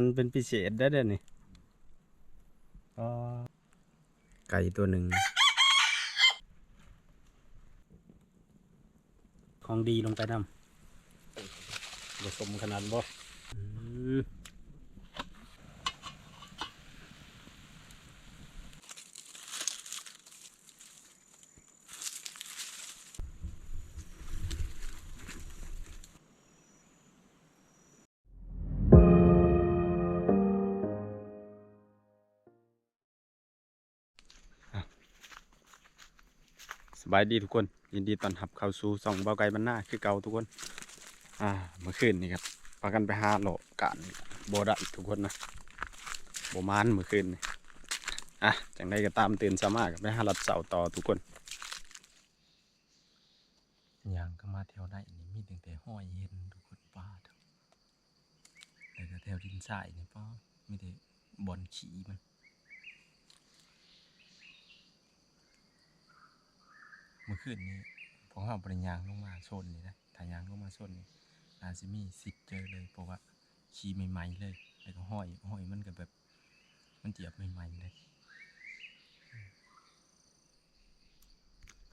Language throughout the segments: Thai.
มันเป็นพิเศษได้เด้อนี่ก็ไก่ตัวหนึ่ง ของดีลงไปนำผสมขนาดบ่ บายดีทุกคนยินดีต้อนรับเข้าสู่ส่องเบาไก่บรรณาคือเก่าทุกคน อ่าเมื่อคืนนี่ครับพากันไปหาโลกานโบได้ทุกคนนะโบมานเมื่อคืนนี่อะจังได้ก็ตามตื่นสามารถกับไปหาลัดเสาต่อทุกคนอย่างก็มาแถวได้นี่มีตั้งแต่ห้อยเห็นทุกคนป้าแต่ก็แถวดินทรายนี่ป้ามีแต่บอลขี่มัน มื่อคืนนี้พวกเราปริญญางลงมาโซนนี่นะถ้ายางลงมาโซนนี่อาจจะมีสิทธิ์เจอเลยเพราะว่าขี่ใหม่ๆเลยแล้วก็ห้อยห้อยมันก็แบบ มันเจียบใหม่ๆเลย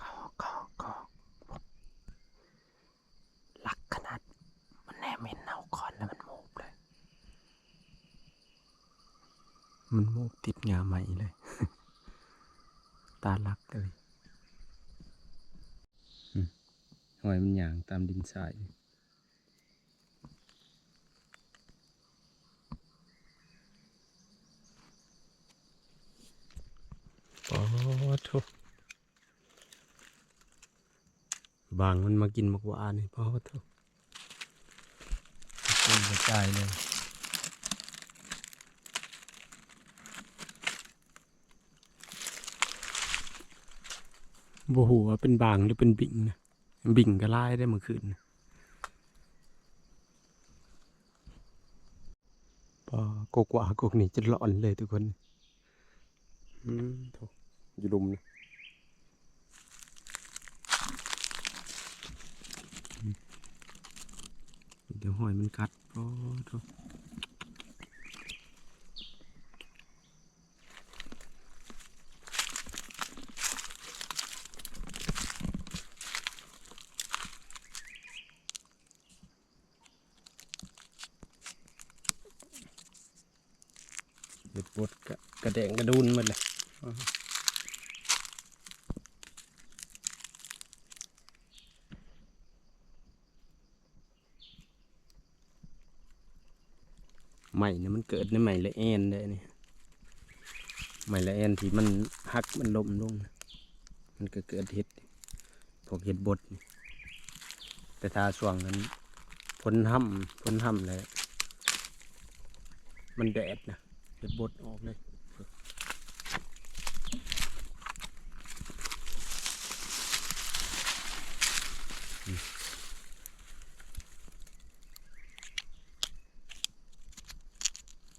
ก็ก็ก็หลักขนาด มันแนมเห็นเนาคอนแล้วมันโมบเลย มันโมบติดงาใหม่เลย ตาลักเลย หอยมันหยางตามดินทรายปอทุบางมันมากินมากวานี่ปอทุเป็นกระจายเลยบ่หูว่าเป็นบางหรือเป็นบิ่งนะ บิ่งก็ไล่ได้เมื่อคืนน่ะพอกกว่ากกนี่จะหลอนเลยทุกคน อืมโถอยู่ลุมนะอืมเดี๋ยวหอยมันกัดโอ้โถเด็ดบดกะกระ แดงกระดุนหมดเลยใหม่เนี่ยมันเกิดในใหม่ละแอนเลยนี่ใหม่ละแอนที่มันหักมันลมลง มันก็เกิดเห็ดพวกเห็ดบดแต่ถ้าช่วงนั้นพ้นห้ำพ้นห้ำเลยมันแดดนะเห็ดบดออกเลย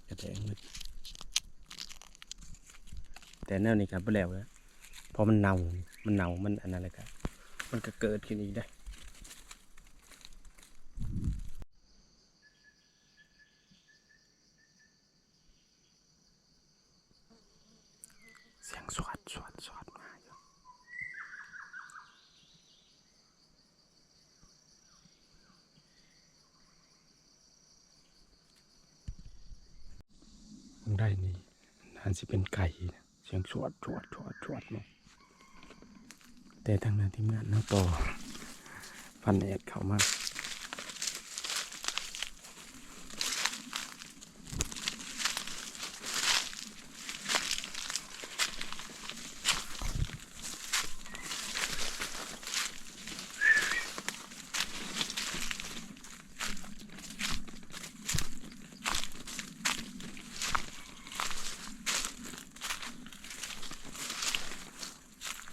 กระแทงมัน แต่นวนี้ครับไปแล้วแล้วพอมันเน่ามันเน่ามันอันนั้นเลยครับมันก็เกิดขึ้นอีกได้เสียงสวดสวดสวดมาอยู่ทางได้นี่น่าจะเป็นไก่นะ เสียงชวดชวดชวดชวดมาแต่ทางนั้นทีมงานน้องต่อพันเอ็ดเขามาก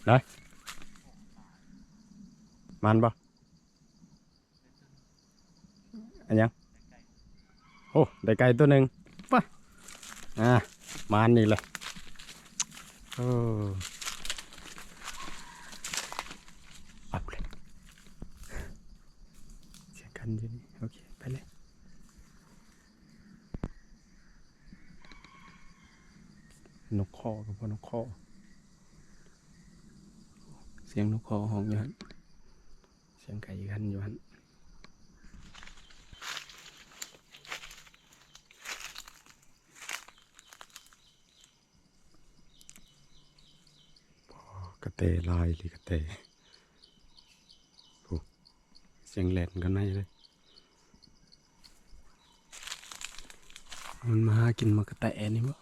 ได้มันปะอันยังโอ้ได้ไก่ตัวหนึ่งปะอ่ามันนี่เลยโอ้เอาเลยเสียงกันอยู่นี่โอเคไปเลยนกคอกับพ่อนกคอเสียงนกคอห้องอยู่ฮันเสียงไก่ขันอยู่ฮันพอกระเตลายหรือกระเตโอ้เสียงแหลนกันไหนเลย มันมาหากินมากระแตนี่บ่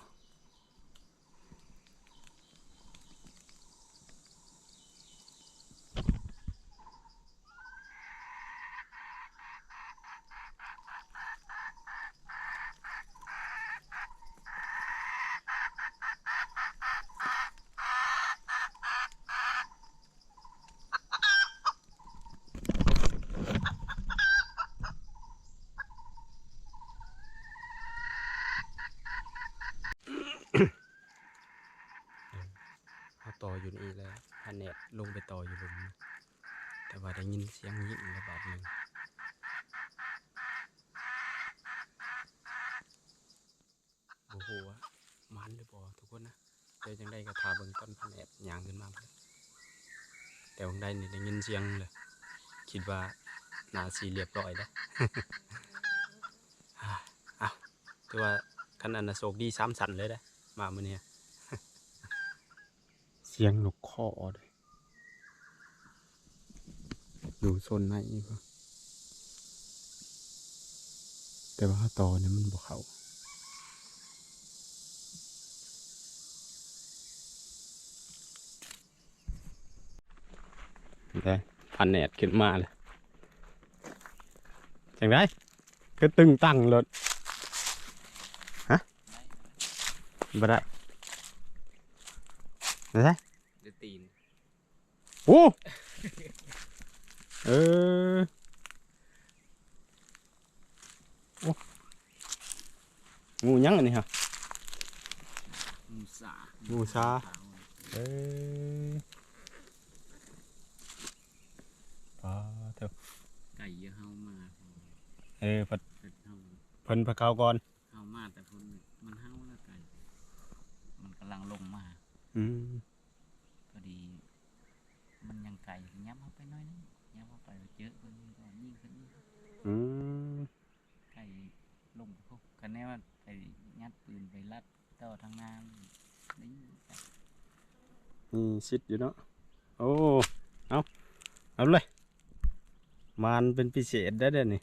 เขาต่ออยู่นี่แล้ว พาเน็ตลงไปต่ออยู่บนนี้แต่ว่าได้ยินเสียงยิงระบาดหนึ่งโอ้โหมันหรือบ่ทุกคนนะเดี๋ยวจังได้ก็ทาเบิ่งต้นพาเน็ตยางขึ้นมาพุ่นแต่วงใดนี่ได้ยินเสียงเลยคิดว่านาสีเรียบร้อยแล้วอ้าวถือว่าคันอันนะโศกดีซ้ำสันเลยได้มาเมื่อนี้เสียงนกคอเลย อยู่โซนไหนปะแต่ว่าตอเนี่ยมันบ่เขาได้พันแหนดขึ้นมาเลยจังได้คือตึงตั้งรถฮะบ่ได้ได้เดือตีนโอ้เออโอ้งูยังอันนี้ฮะมูสามูสาเออปลาเถอะไก่เยอะเฮามาเออเพิ่นเพิ่นเฮาเพิ่นพะเขาก่อนเฮามาแต่เพิ่นมันเฮาแล้วไก่มันกำลังลงมา อืม พอดี มันยังไก่ยับเข้าไปหน้อยนึงยับเข้าไปเจอเพิ่นก็ยิ่งขึ้นยิ่งขึ้น อืม ไก่ลงไปพวกคะแนนว่าไปยัดปืนไปลัด ต่อทางน้ำนี่นี่ชิดอยู่เนาะโอ้เอาเอาเลยมันเป็นพิเศษได้เด้นี่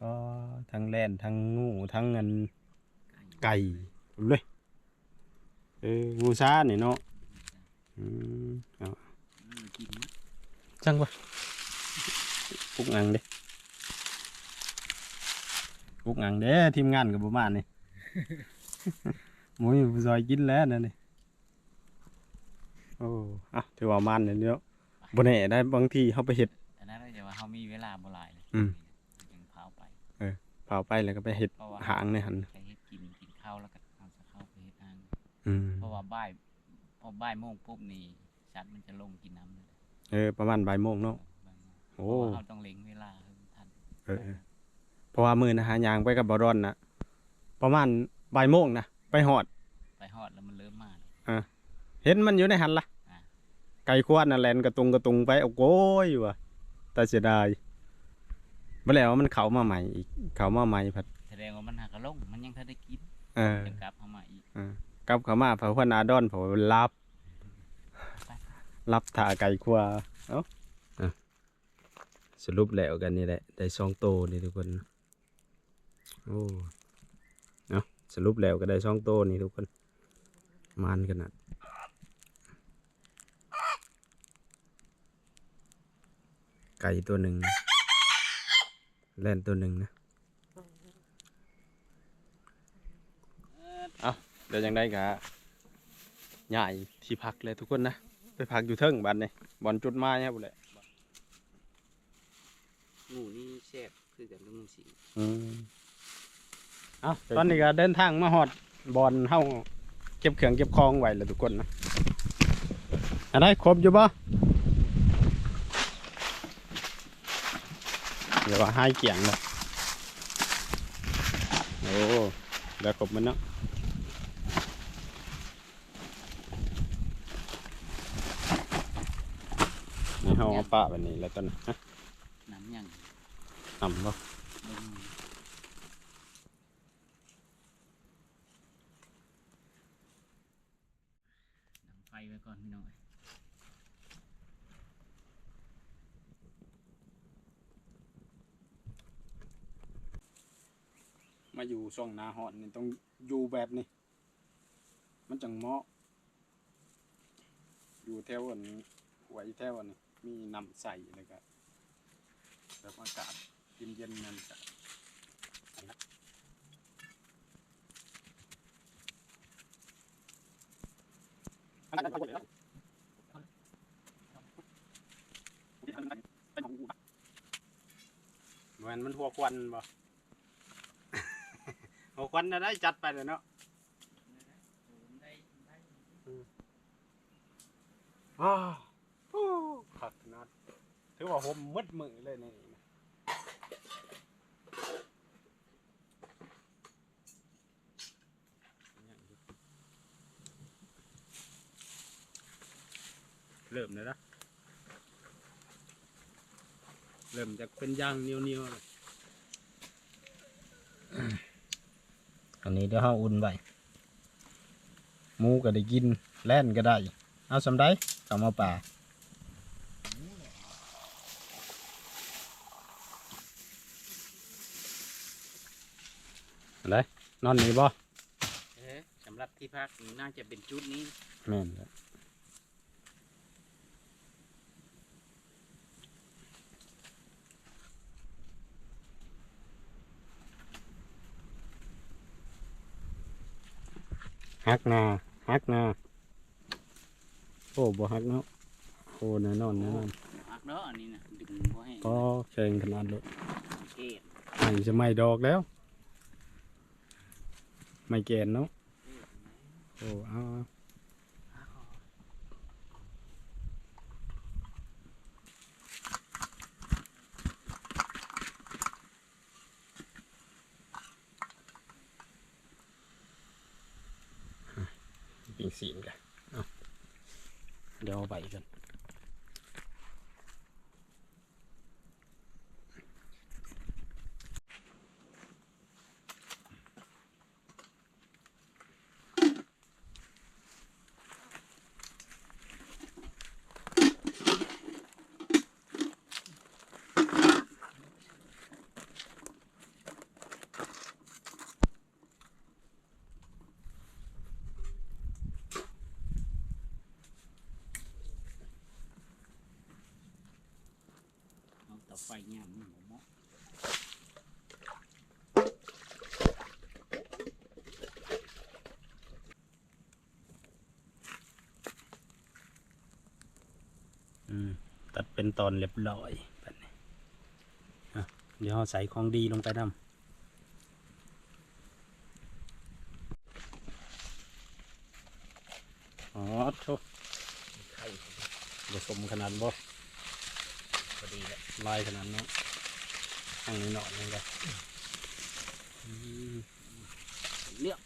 ก็ทั้งแล่นทั้งงูทั้งเงินไก่เอาเลยเอองูซ่านี่เนาะอืมเอาจังวะปุกงังเด้ปุกงังเด้ทีมงานกับประมาณนี่ หมูอยู่ซอยกินแล้วนั่นนี่โอ้อะถือว่ามันเนี่ยเนาะบนแหน่ได้บางทีเขาไปเห็ด แต่นั้นเราจะว่าเฮามีเวลาบ่หลายเลยอืม จึงเผาไปเผาไปแล้วก็ไปเห็ดเพราะว่าหางในหัน ไปเฮ็ดกินกินข้าวแล้วก็เอาจะเข้าไปเฮ็ดทางอืม เพราะว่าบ่ายพอบ่ายโมงปุ๊บนี่สัตว์มันจะลงกินน้ำเลยเออ ประมาณบ่ายโมงเนาะบ่ายโมงโอ้เพราะว่าเราต้องเล็งเวลาให้มันทันเออเออเพราะว่ามือนะฮะยางไปกับบอรอนนะประมาณ บ่ายโมงนะไปหอด ไปฮอดแล้วมันเริ่มมาเห็นมันอยู่ในหันละอ่าไก่ควานน่ะแลนกระตุงกระตุงไปเอาโก้ยว่ะแต่เสียดายเมื่อแล้วมันเขามาใหม่อีกเขามาใหม่พัดแสดงว่ามันหักกระลงมันยังทันได้กินเออจะกลับเข้ามาอีกกลับเขามาเผาพนาดอนเผารับ รับถ่าไก่ควาเอ้าอะสรุปแล้วกันนี่แหละ ได้สองโตวนี่ทุกคน โอ้เนาะ สรุปแล้วก็ได้สองโตวนี่ทุกคนมันขนาดไก่ตัวหนึ่งแล่นตัวหนึ่งนะเอาเดี๋ยวยังได้กะใหญ่ที่พักเลยทุกคนนะ ไปพักอยู่เทิงบ้านนี่บอลจุดไม้ครับบุแหละงูนี่แซ่บคือกับลูกสิงอืม ตอนนี้ก็เดินทางมาหอดบอลเข้าเก็บเขื่องเก็บคลองไหว้แล้วทุกคนนะอะไรครบอยู่ปะเดี๋ยวให้เกี่ยงเลยโอ้แล้วครบมันเนาะนี่เขาเอาปะแบบนี้แล้วต้นน้ำยังน้ำปะ ไฟไว้ก่อนพี่น้องเอ้ยมาอยู่ช่วงนาหอนนี่ต้องอยู่แบบนี้ มันจังเหมาะ อยู่แถวอันไว้แถวอันนี้มีน้ำใสแล้วก็แบบอากาศเย็นๆนั่นก็ เหมือนมันหัวควันบ่ หัวควันน่ะได้จัดไปเลยเนาะอ้าวขัดนาดถือว่าผมมืดมือเลยนี่ เริ่มเลยนะเริ่มจากเป็นย่างเหนียวๆเลยอันนี้เดี๋ยวเฮาอุ่นไว้หมูก็ได้กินแล่นก็ได้ เอาสำได้กลับมาป่าอะไรนอนนี่บ่เอ๊ะสำหรับที่พักนี่น่าจะเป็นจุดนี้แม่นแล้ว ฮักนาฮักนาโอ้บ่ฮักเนาะโอ้แน่นอนแน่นอนพักเนาะอันนี้นะดึงบ่ให้ก็แข่งขนาดเลยเกตไอ้จะไม่ดอกแล้ว ไม่แกนเนาะโอ้เอาเอา ปิงสีนกันเดี๋ยวเอาใบกัน เอาเตาไฟย่ำมันบ่เหมาะ อืมตัด เป็นตอนเรียบร้อยแบบนี้เดี๋ยวใส่ของดีลงไปนำอ๋อโทษ ไข่ ผสมขนาดบ่ พอดีแหละ ลายขนาดเนาะข้างนี้หน่อยนึงก็อืม เลือก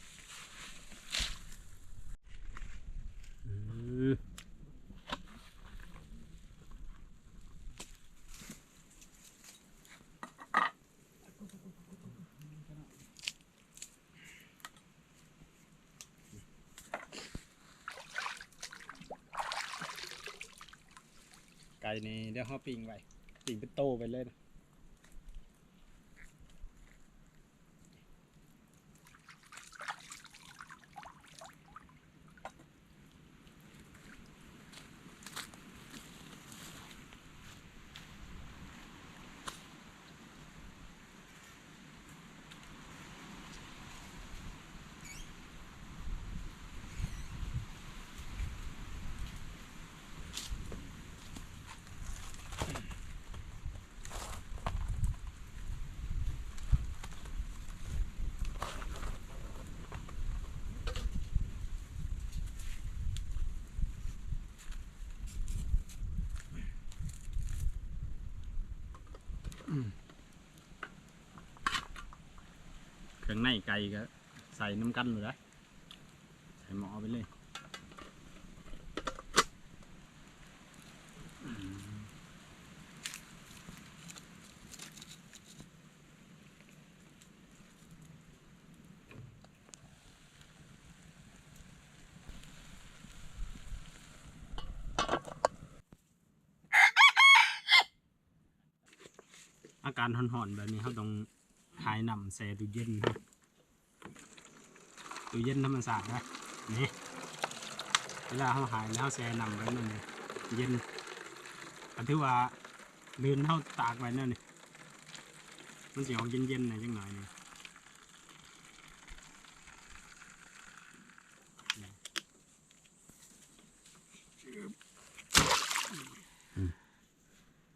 อืม ไก่นี่เดี๋ยวเขาปิ้งไว้ปิ้งเป็นโตไปเลยนะ เครื่องในไก่ก็ใส่น้ำกันเลยนะใส่หมอไปเลยอาการหอนๆแบบนี้เขาต้อง หายนำแช่ตู้เย็นครับตู้เย็นธรรมศาสตร์นะนี่เวลาเขาหายแล้วเขาแช่นำไว้นั่นเลยเย็นก็ถือว่าเดินเขาตากไว้นั่นนี่มันสิออกเย็นๆหน่อยจังหน่อยนี่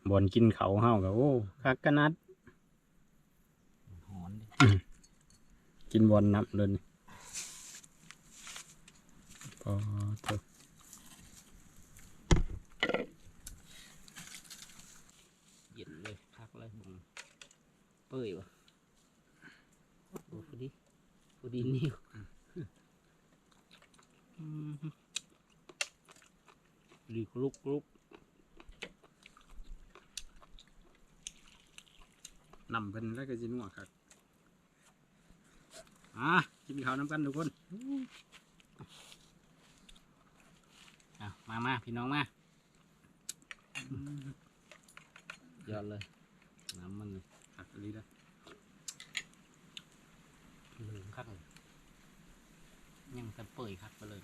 บอนกินเขาเฮากับโอ้คักกะนัด หอนดิ กินบอลนับเลยนี่พอเถอะเย็นเลยพักเลยบุงเปื่อยวะโอ้พอดีพอดีนิ้วอืมดีกรุกกรุกนำเพิ่นแล้วก็สินัวครับ อะกินข้าวน้ำกันทุกคนอะมามาพี่น้องมายอดเลย น้ำมันเลยหักอันนี้นะเหลืองคักเลยยังแต่เปื่อยคักไปเลย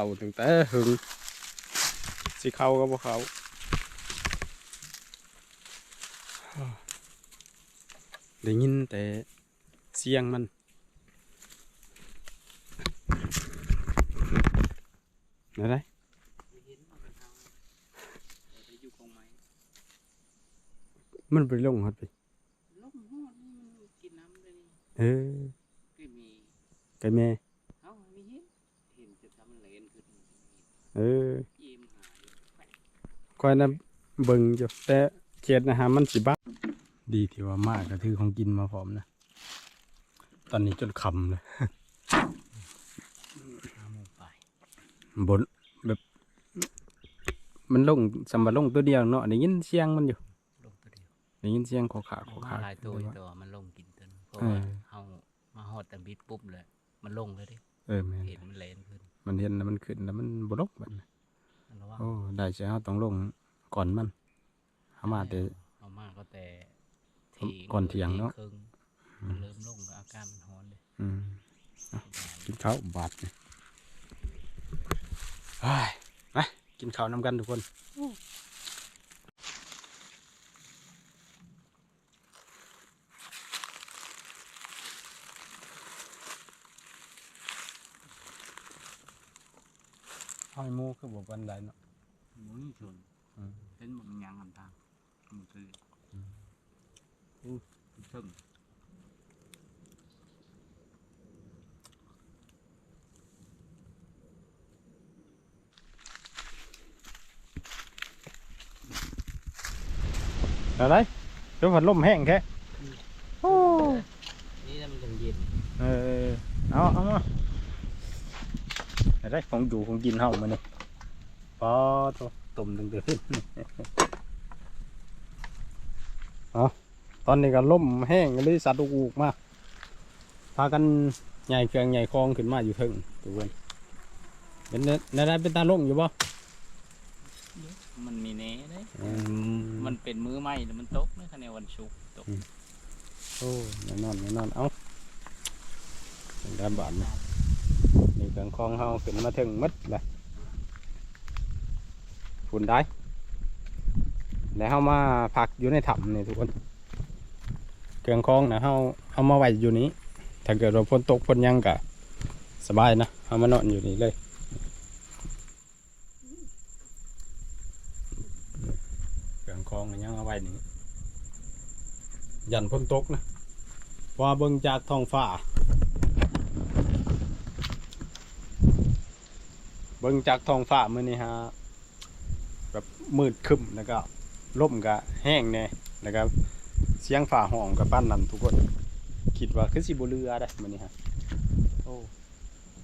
เผาตั้งแต่หึงสิเข้าก็บ่เข้าได้ยินแต่เสียงมันอะไรไม่เห็นมันเป็นทางแต่ไปอยู่กองไม้มันไปลงฮอดไปลมฮอดนี่มันกินน้ำเลยนี่เออก็มีไก่แม่ เอ้าไม่เห็นเห็นจะทำมันเลนขึ้น เออยิ้มหายไปคอยนะเบิ่งอยู่แต่เขียดนะฮะมันสิบักดีที่ว่ามากก็ถือของกินมาพร้อมนะ ตอนนี้จนคำเลยห้าโมงไปบนแบบ มันลงสำบัดลงตัวเดียวเนาะได้ยินเสียงมันอยู่ลงตัวเดียวได้ยินเสียงขอขาขอมาขาหลายตัวเดี๋อยู่ยวแต่ว่ามันลงกินตัวนึงเพราะเอว่าอเฮามาฮอดแต่บิดปุ๊บเลย มันลงเลยเดิเออแม่นเห็นมันเลนขึ้น มันเห็นแล้วมันขึ้นแล้วมันบ่ลงบัดนี้ระวังโอ้ได้ใช่เฮาต้องลงก่อนมันหามาแต่เอามาก็แต่ที่ก่อนเที่ยงเนาะครึ่งมันเริ่มลงก็อาการมันฮ้อนเลยอืมกินข้าวบาดนี่เฮ้ยไปกินข้าวนำกันทุกคน ห้อยหมูคือบอกวันใดเนาะหมุนชนอืมเห็นมันยังกันทางมันคือออู้ถึงอะไรเดี๋ยวผัดลมแห้งแค่โอ้นี่แล้วมันยังเย็นเออเอาเอามา อะไรของอยู่ของกินเฮามาเนี่ยปอโตตุ่มตึงเดือดเอาตอนนี้ก็ล่มแห้งเลยสัตว์อูกมาพากันใหญ่เครื่องใหญ่คลองขึ้นมาอยู่เทึงทุกคนเป็นเนในได้เป็นตาล่มอยู่บ่มันมีเน่เลยอืมมันเป็นมือใหม่แล้วมันตกในคะแนนวันศุกร์ตกโอ้แน่นอนแน่นอนเอาเป็นด้านบานนะ นี่เครื่องคลองเฮาขึ้นมาถึงมัดเลยฝุ่นได้ แล้วเฮามาพักอยู่ในถ้ำนี่ทุกคนเครื่องคลองนะเฮาเอามาไว้อยู่นี้ ถ้าเกิดว่าฝนตกฝนยังกะสบายนะเฮามานอนอยู่นี่เลยเครื่องคลองยังเอาไว้นี่ยันฝนตกนะว่าเบิ่งจากท้องฟ้า เบิ่งจากท้องฟ้ามื้อนี้ฮะแบบมืดครึ้มแล้วก็ลมก็แห้งแน่แล้วก็เสียงฟ้าห้องกับปั้นนั่นทุกคนคิดว่าคือสิบ่เรือได้มื้อนี้ฮะโอ้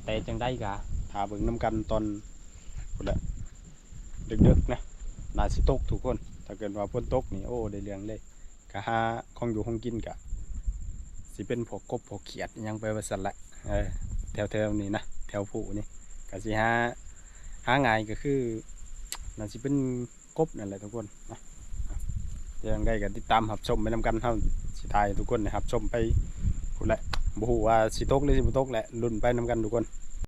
แต่จังได้กะถ้าเบิ่งนํกันตอนพุ่นแหละดึกๆนะน่าสิตกทุกคน ถ้าเกิดว่าฝนตกนี่โอ้ได้เรื่องเลยก็หาของอยู่ของกินกะสิเป็นพวกกบพวกเขียดยังไปว่าซั่นละเออแถวๆนี้นะแถวผู้นี่ก็สิหา หาง่ายก็คือน่าสิเป็นกบนั่นแหละทุกคนนะเดี๋ยวยังได้กันติดตามหับชมไปนำกันเท่าสิทายทุกคนนะครับชมไปพูดแหละบูว่าสิตกหรือสิบ่ตกแหละลุ้นไปนำกันทุกคน